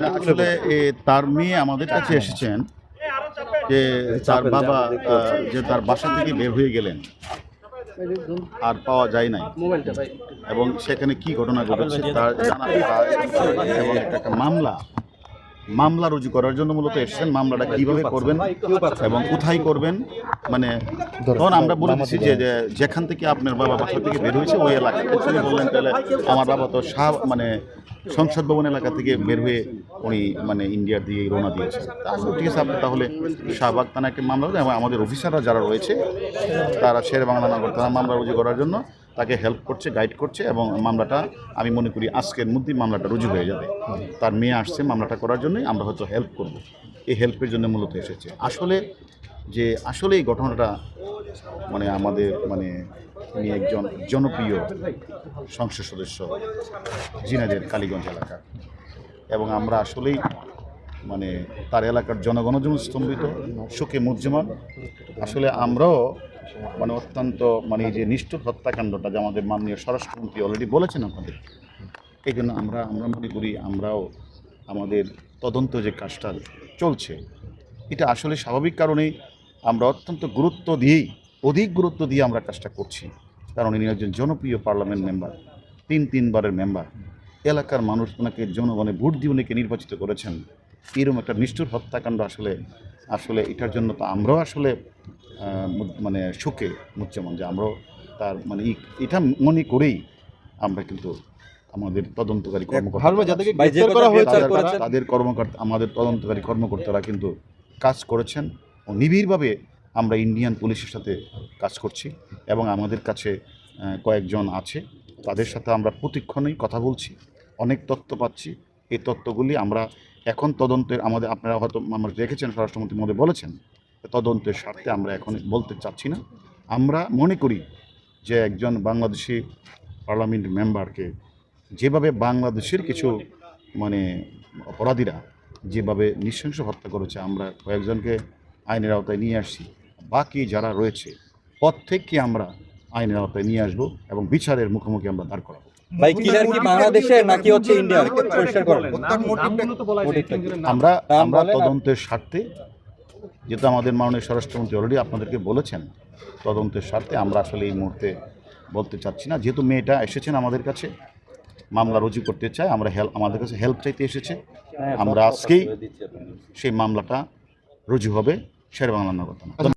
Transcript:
না, আসলে এ, তার মেয়ে আমাদের কাছে এসেছেন যে তার বাবা যে তার বাসা থেকে বের হয়ে গেলেন। আর পাওয়া যায় নাই। এবং সেখানে কি ঘটনা ঘটেছে তার এবং একটা মামলা। মামলা রুজু করার জন্য মূলত এসেছেন। মামলাটা কীভাবে করবেন এবং কোথায় করবেন? মানে তখন আমরা বলে দিচ্ছি যে যেখান থেকে আপনার বাবা বাসা থেকে বের হয়েছে ওই এলাকা তিনি বললেন তাহলে আমার বাবা তো শাহ মানে সংসদ ভবন এলাকা থেকে বের হয়ে উনি মানে ইন্ডিয়ার দিয়ে রওনা দিয়েছেন। তাহলে ঠিক আছে, আপনি তাহলে শাহবাগ থানা একটা মামলা এবং আমাদের অফিসাররা যারা রয়েছে, তারা শের বাংলা নগর থানা মামলা রুজু করার জন্য তাকে হেল্প করছে গাইড করছে এবং মামলাটা, আমি মনে করি আজকের মধ্যেই মামলাটা রুজু হয়ে যাবে। তার মেয়ে আসছে মামলাটা করার জন্যই, আমরা হয়তো হেল্প করব। এই হেল্পের জন্য মূলত এসেছে। আসলে যে, আসলে এই ঘটনাটা মানে আমাদের মানে উনি একজন জনপ্রিয় সংসদ সদস্য জিনাদের কালীগঞ্জ এলাকা। এবং আমরা আসলেই মানে তার এলাকার জনগণ যেমন স্তম্ভিত, শোকে মুজ্জমান আসলে আমরাও মানে অত্যন্ত মানে যে নিষ্ঠুর হত্যাকাণ্ডটা যে আমাদের মাননীয় স্বরাষ্ট্রমন্ত্রী অলরেডি বলেছেন আপনাদের এই জন্য আমরা আমরা মনে করি আমরাও আমাদের তদন্ত যে কাজটা চলছে, এটা আসলে স্বাভাবিক কারণেই আমরা অত্যন্ত গুরুত্ব দিয়েই অধিক গুরুত্ব দিয়ে আমরা কাজটা করছি। কারণ ইনি একজন জনপ্রিয় পার্লামেন্ট মেম্বার তিন তিনবারের মেম্বার। এলাকার মানুষ ওনাকে জনগণে ভোট দিয়ে উনিকে নির্বাচিত করেছেন। এরকম একটা নিষ্ঠুর হত্যাকাণ্ড আসলে আসলে এটার জন্য তো আমরাও আসলে মানে সুখে মুচ্চমান যে আমরাও তার মানে এটা মনে করেই আমরা কিন্তু আমাদের তদন্তকারী কর্মকর্তা তাদের কর্মকর্তা আমাদের তদন্তকারী কর্মকর্তারা কিন্তু কাজ করেছেন ও নিবিড়ভাবে আমরা ইন্ডিয়ান পুলিশের সাথে কাজ করছি এবং আমাদের কাছে কয়েকজন আছে। তাদের সাথে আমরা প্রতিক্ষণেই কথা বলছি, অনেক তথ্য পাচ্ছি। এই তথ্যগুলি আমরা এখন তদন্তের আমাদের আপনারা হয়তো আমরা রেখেছেন স্বরাষ্ট্রমন্ত্রী মধ্যে বলেছেন, তদন্তের স্বার্থে আমরা এখন বলতে চাচ্ছি না। আমরা মনে করি যে একজন বাংলাদেশি পার্লামেন্ট মেম্বারকে যেভাবে বাংলাদেশের কিছু মানে অপরাধীরা যেভাবে নৃশংস হত্যা করেছে, আমরা কয়েকজনকে আইনের আওতায় নিয়ে আসছি। বাকি যারা রয়েছে প্রত্যেককে আমরা আইনের আওতায় নিয়ে আসব এবং বিচারের মুখোমুখি আমরা দাঁড় করাবো। ভাই কিলার কি বাংলাদেশে নাকি হচ্ছে ইন্ডিয়ার পরিষ্কার করেন। আমরা আমরা তদন্তের স্বার্থে যেহেতু আমাদের মাননীয় স্বরাষ্ট্রমন্ত্রী অলরেডি আপনাদেরকে বলেছেন তদন্তের স্বার্থে আমরা আসলে এই মুহূর্তে বলতে চাচ্ছি না। যেহেতু মেয়েটা এসেছেন আমাদের কাছে মামলা রুজু করতে চায় আমরা হেল্প আমাদের কাছে হেল্প চাইতে এসেছে। আমরা আজকেই সেই মামলাটা রুজু হবে শের বাংলা নগর থানা।